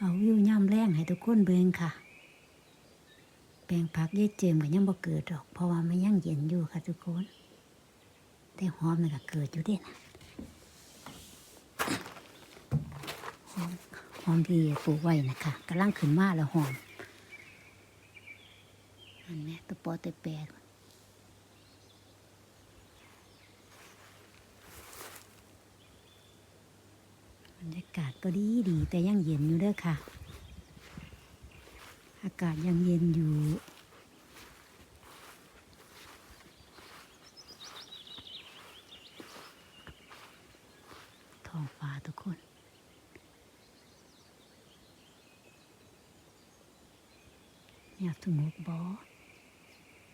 เอาวิวย่ำแรงให้ทุกคนเบิ่งค่ะ แปลงผักยายเจิมก็ยังบ่เกิดหรอก เพราะว่ามันยังเย็นอยู่ค่ะทุกคน แต่หอมมันก็เกิดอยู่เด้นะหอมหอมที่ปลูกไว้นะคะกำลังขึ้นมาแล้วหอมอันนี้ตัวปอตัวแปรบรรยากาศก็ดีดีแต่ยังเย็นอยู่เด้อค่ะ อากาศยังเย็นอยู่ ท้องฟ้าทุกคน อยากสงบบอ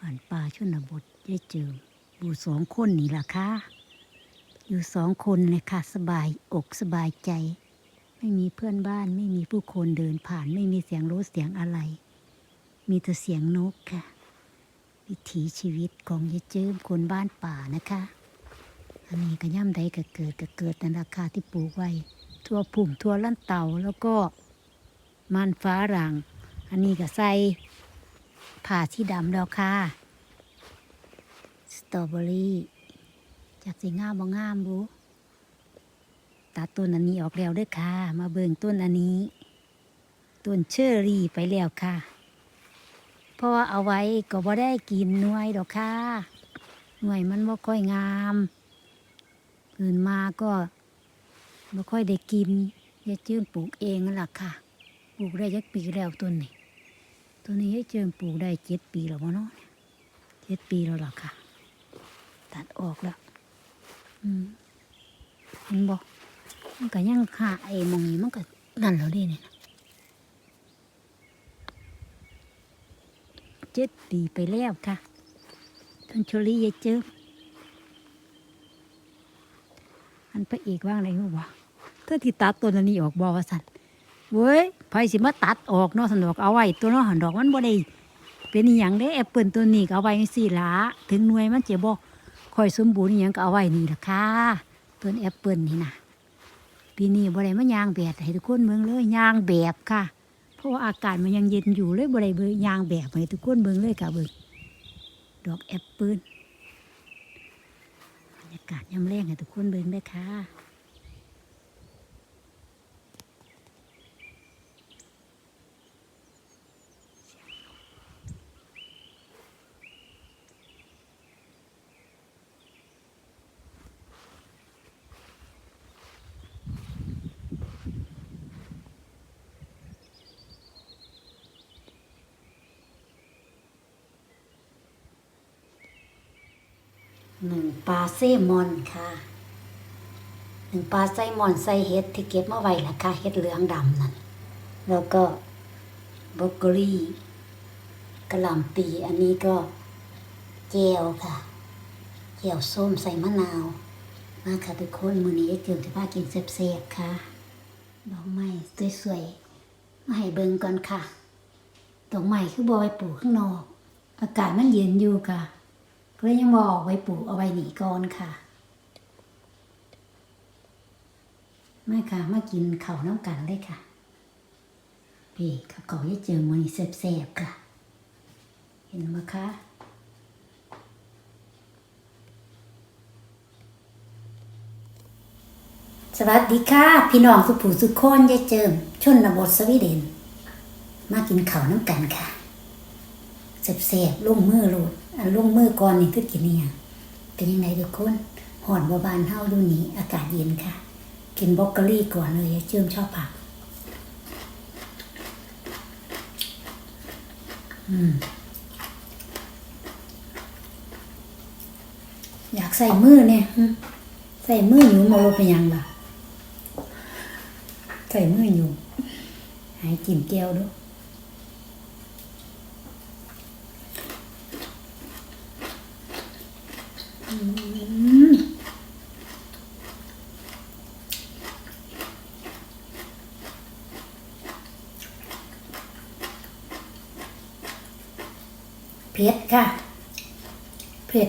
บ้านป่าชนบทยายเจิมอยู่สองคนนี่ล่ะค่ะอยู่สองคนเลยค่ะ สบายอกสบายใจ ไม่มีเพื่อนบ้าน ไม่มีผู้คนเดินผ่าน ไม่มีเสียงรถเสียงอะไร มีแต่เสียงนกค่ะ วิถีชีวิตของยายเจิมคนบ้านป่านะคะ อันนี้ก็ย่ำใดก็เกิดก็เกิดในราคาที่ปลูกไว้ ทั่วผุ่มทั่วลั่นเต่าแล้วก็มันฟ้ารัง อันนี้ก็ใส่ผ่าที่ดำแล้วค่ะ สตรอเบอรี่จากสีงามบ่งามบุ ตัดต้นอันนี้ออกแล้วเด้วยค่ะ มาเบิ่งต้นอันนี้ต้นเชอรี่ไปแล้วค่ะ เพราะว่าเอาไว้ก็บ่ได้กินหน่วยดอกค่ะหน่วยมันบ่ค่อยงามอื่นมาก็ไม่ค่อยได้กินยายเจิมปลูกเองนั่นแหละค่ะ ปลูกได้ยักปีแล้วต้นนี้ต้นนี้ยายเจิมปลูกได้เจ็ดปีแล้วะเนาะเจ็ดปีแล้วล่ะค่ะ ตัดออกแล้ว อืมเห็นบอก มันก็ยังขาไอ้มองนี้มันก็นั่นแล้วเดิเนี่ยนะเจ็ดปีไปแล้วค่ะต้นโชลียายเจิมอันพระเอกว่างไรวะเธอที่ตัดตัวนี้ออกบอว่าสันเว้ยไผสิมาตัดออกเนาะสันดอกเอาไว้ตัวเนาะหันดอกมันบ่ได้เป็นอย่างเด้แอปเปิลตัวนี้เอาไว้สี่ละถึงหน่วยมันเจะบ่ค่อยสมบูรณ์อย่างก็เอาไว้นี่ล่ะค่ะต้นแอปเปิลนี่นะ ปีนี้บ่ได้มายางแบบให้ทุกคนเมืองเลยยางแบบค่ะ เพราะว่าอากาศมันยังเย็นอยู่เลยบ่ได้เบิ่งยางแบบให้ทุกคนเมืองเลยค่ะเบิ่งดอกแอปเปิลบรรยากาศย่ำแรงให้ทุกคนเบิ่งได้ค่ะ หนึ่งปลาเซมอนค่ะหนึ่งปลาไซมอนใส่เห็ดที่เก็บมาไว้ล่ะค่ะเห็ดเหลืองดำนั่นแล้วก็บรอกโคลีกระหล่ำปีอันนี้ก็เจลค่ะเจลส้มใส่มะนาว มาค่ะทุกคนมื้อนี้เตรียมจะพากินแซ่บๆค่ะดอกไม้สวยๆมาให้เบิ่งก่อนค่ะดอกไม้คือบอยปลูกข้างนอก อากาศมันเย็นอยู่ค่ะ ก็เลยยังบอกไว้ปลูกเอาไว้หนีก่อนค่ะม่ค่ะ มากินข้าวน้ำกันเลยค่ะพี่ข้าวเก่าจะเจอมันนี่แซ่บๆค่ะ เห็นไหมคะสวัสดีค่ะ พี่น้องสุผู้สุขคนยายเจิมชนบทสวีเดน มากินข้าวน้ำกันค่ะ เสบๆลุ่มมือโลดอันลุ่มมือก่อนนี่คือกินนี่ยเป็นยังไงทุกคนหอนบาบานเฮาดูนี้อากาศเย็นค่ะ กินบรอกโคลี่ก่อนเลยเชื่อมชอบผัก อืมอยากใส่มือเนี่ยใส่มืออยู่มาลงไปยังบ่ะ ใส่มืออยู่ หายจิ้มแก้วด้วย เผ็ดค่ะ เผ็ด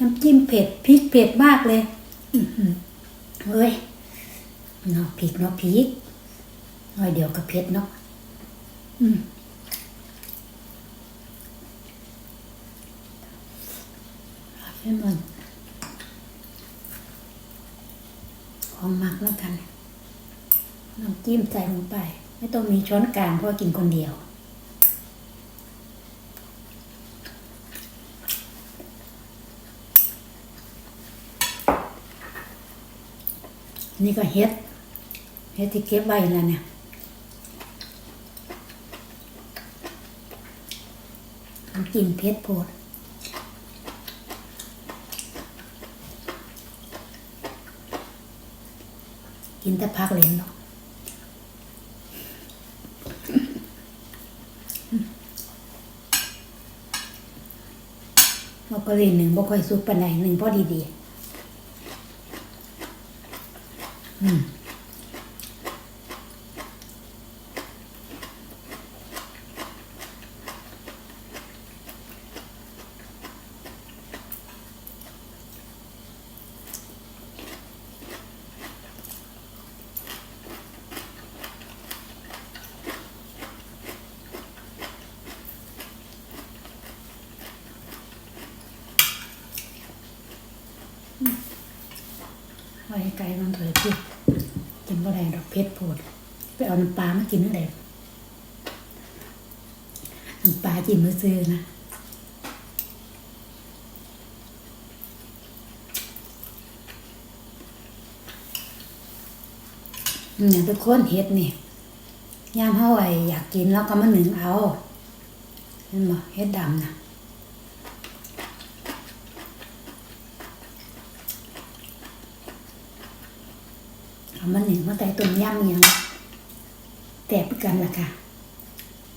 น้ำจิ้มเผ็ดพริกเผ็ดมากเลยเฮ้ยเนาะพริกเนาะพริกหน้อยเดียวกับเพชรเนาะอืมให้มันของหมักแล้วกันน้ำจิ้มใส่ลงไป ไม่ต้องมีช้อนกลางเพราะกินคนเดียว นี่ก็เฮ็ด เฮ็ดที่เก็บไว้แล้วเนี่ยกินเผ็ดโพดกินแต่พักเล่นเนาะเราก็เล่นหนึ่งบ่ค่อยสุกปานใดหนึ่งพอดีๆ อืม ไว้ให้ไก่มันเถอยพี่กิน ได้ดอกเพชรโพดไปเอาน้ำปลามากินนั่นแหละน้ำปลาจิ้มมือซื้อนะเนี่ยทุกคนเฮ็ดนี่ยามเฮาไอ้อยากกินแล้วก็มาหนึ่งเอาเห็นบ่เฮ็ดดำนะ เอามันหนึ่งมาใส่ต้มยำเนี่ยแตกไปกันล่ะค่ะ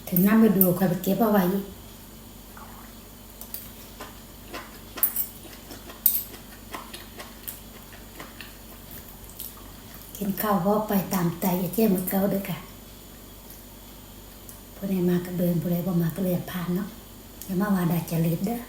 ถึงน้ำไปดูคอยไปเก็บเอาไว้กินข้าวเพราไปตามใจอย่าเจ้เหมือนเก่าเด้วยค่ะผู้ใดมาก็เดินผู้ใดบ่มาก็เลียนผ่านเนาะอย่ามาว่าดัดจริตเด้อ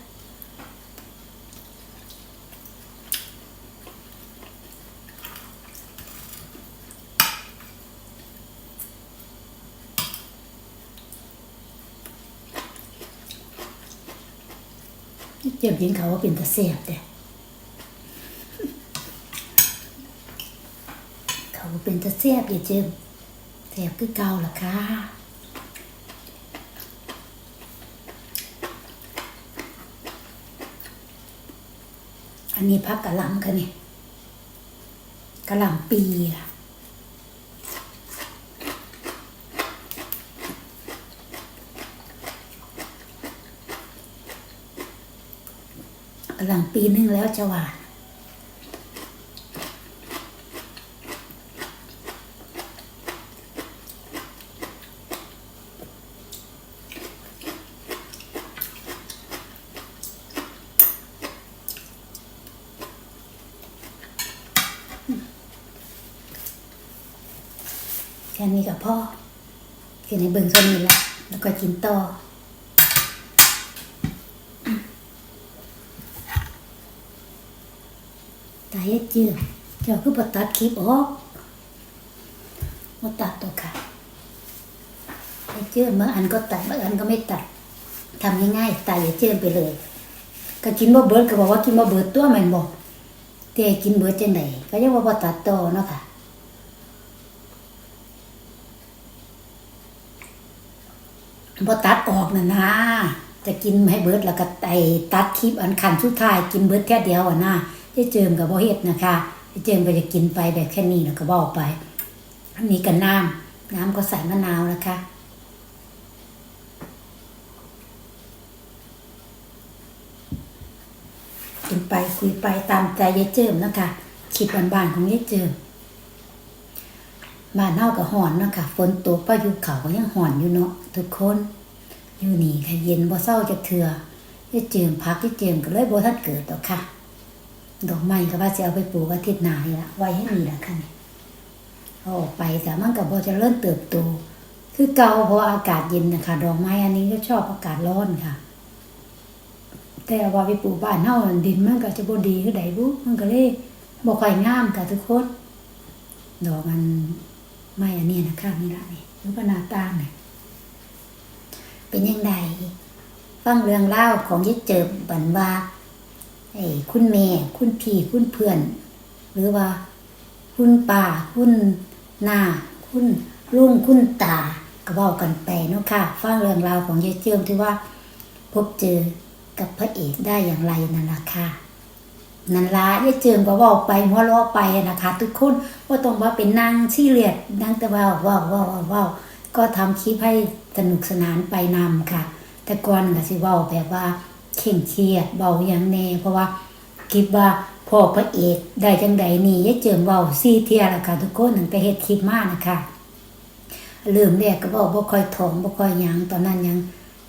เจ็บยินเขาว่าเป็นตะเสียบเด้เขาเป็นตะเสียบอย่าเจ็บเสียบคือเก่าล่ะค่ะอันนี้พักกะหล่ำค่ะนี่กะหล่ำปีค่ะ หล่ำปีนึงแล้วจะหวาน แค่นี้กับพ่อกินในเบิ่งเท่านี้ละแล้วก็กินต่อ ตายเจือเจ้าคือปตัดคลิปออกมาตัดตัวค่ะไอ้เจือบางอันก็ตัดบางอันก็ไม่ตัดทำง่ายๆตายอย่าเจือไปเลย ก็กินบ่เบิดก็บอกว่ากินบ่เบิดตัวแม่นบอกแต่ให้กินเบิดจังไดก็ยังว่าบ่ตัดต่อเนาะค่ะพอตัดออกนะนะจะกินให้เบิดแล้วก็ไตตัดคลิปอันขันสุดท้ายกินเบิดแค่เดียวอะนะ จะเจิมกับบ่เฮ็ดนะคะจะเจิมก็จะกินไปแบบแค่นี้แล้วก็บอกไปอันนี้ก็น้ำน้ำก็ใส่มะนาวนะคะกินไปคุยไปตามใจยายเจิมนะคะคลิปบ้านๆของยายเจิมบ้านเฮาก็ฮ้อนนะคะฝนตกพายุเขาก็ยังฮ้อนอยู่เนาะทุกคนอยู่นี่ค่ะเย็นบ่เศร้าจักเทื่อได้เจิมพักได้เจิมก็เลยบ่ทันเกิดดอกค่ะ ดอกไม้ก็ว่าสิเอาไปปลูกอาทิตย์หน้านี่ละไว้ให้มีละค่ะนี่เอาออกไปแต่มันก็บ่เจะเริ่มเติบโต คือเก่าเพราะอากาศเย็นนะคะดอกไม้อันนี้ก็ชอบอากาศร้อนค่ะ แต่ว่าไปปลูกบ้านเฮาดินมันก็จะบ่ดีคือใดบุมันก็เลยบ่ค่อยงามค่ะทุกคนดอกมันไม่อันนี้นะคะนี่ละนี่รูปหนาตาเนี่ยเป็นยังไงฟังเรื่องเล่าของยึดเจิมบันว่า ไอ้คุณแม่คุณพี่คุณเพื่อน หรือว่า คุณป่าคุณนาคุณลุงคุณตาก็เว้ากันไปเนาะค่ะฟังเรื่องราวของยายเจิมที่ว่า พบเจอกับพระเอกได้อย่างไรนั่นล่ะค่ะนันละยายเจิมก็เว่าไปหัวเราะไปนะคะ ทุกคนว่าต้องว่าเป็นนางชี้เลียดนางแต่ว่าว่าว่าว่าว่าก็ทำคลิปให้สนุกสนานไปนำค่ะ แต่ก่อนก็สิว่าแบบว่า เข่งเครียดเบาอย่างแน่ เพราะว่าคิดว่าพ่อพระเอกได้จังใดนี่ยายเจิมเบาซี่เทียล้วค่ะทุกคนตั้งแต่เฮ็ดคลิปมานะคะเริ่มแรกก็บอกบ่ค่อยท้องบ่ค่อยยังตอนนั้นยัง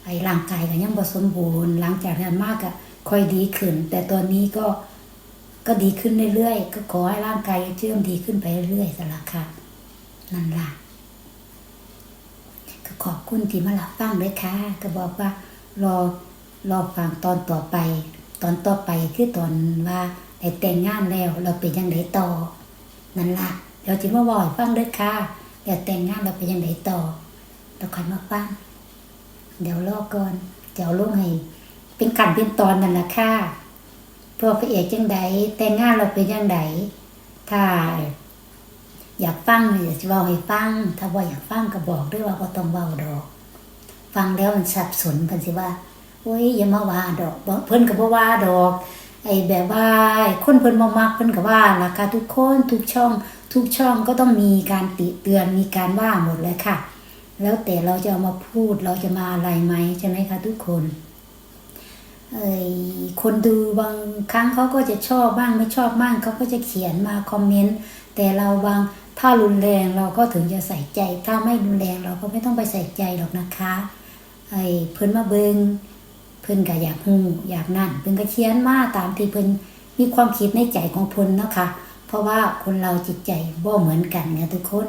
ไอ้ร่างกายก็ยังบ่สมบูรณ์ หลังจากนั้นมากก็ค่อยดีขึ้น แต่ตอนนี้ก็ก็ดีขึ้นเรื่อยๆก็ขอให้ร่างกายเชื่อมดีขึ้นไปเรื่อยๆสละค่ะนั่นล่ะก็ขอบคุณที่มารับฟังด้วยค่ะ ก็บอกว่ารอ รอฟังตอนต่อไป ตอนต่อไปคือตอนว่าได้แต่งงานแล้วเราเป็นยังไงต่อ นั่นล่ะเดี๋ยวจิมาบอกฟังด้วยค่ะเดี๋ยวแต่งงานเราเป็นยังไงต่อแล้วค่อยมาฟังเดี๋ยวรอก่อนเดี๋ยวลงให้เป็นขันเป็นตอนนั่นละค่ะพวกพระเอกจังใดแต่งงานเราเป็นยังไงถ้าอยากฟังเนี่ยจะเว้าให้ฟัง ถ้าว่าอยากฟังก็บอกด้วยว่าก็ต้องเว้าดอก ฟังแล้วมันสับสนเพิ่นสิว่า โอ้ยอย่ามาว่าดอกเพิ่นก็บ่ว่าดอก ไอ้แบบว่าคนเพิ่นบ่มักเพิ่นก็ว่าล่ะค่ะทุกคนทุกช่อง ทุกช่องก็ต้องมีการติเตือนมีการว่าหมดเลยค่ะ แล้วแต่เราจะเอามาพูดเราจะมาอะไรไหมใช่ไหมคะทุกคนเอ้ยคนดูบางครั้งเขาก็จะชอบบ้างไม่ชอบบ้างเขาก็จะเขียนมาคอมเมนต์แต่เราบางถ้ารุนแรงเราก็ถึงจะใส่ใจ ถ้าไม่รุนแรงเราก็ไม่ต้องไปใส่ใจหรอกนะคะไอ้เพิ่นมาเบิง เพิ่นก็อยากฮู้อยากนั่นเพิ่นก็เขียนมาตามที่เพิ่นมีความคิดในใจของเพิ่นเนาะค่ะ เพราะว่าคนเราจิตใจบ่เหมือนกันเนี่ยทุกคน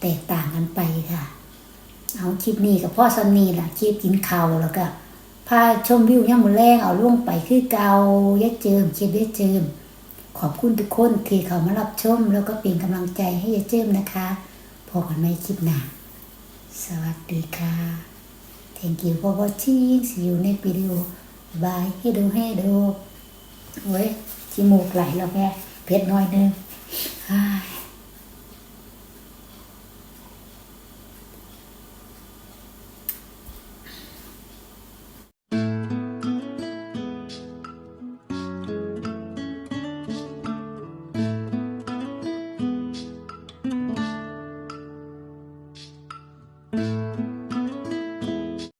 แตกต่างกันไปค่ะ เอาคลิปนี้กับพ่อซันนี่ล่ะคลิปกินข้าวแล้วก็พาชมวิวย่ามมือแรงเอาล่วงไปคือเกายัดเจิมคลิปยัดเจิมขอบคุณทุกคนที่เขามารับชม แล้วก็เป็นกำลังใจให้ยัดเจิมนะคะพอกันไม่คลิปหน้าสวัสดีค่ะ thank you for watching see you next video bye ให้ดูให้ดูโอ้ยจมูก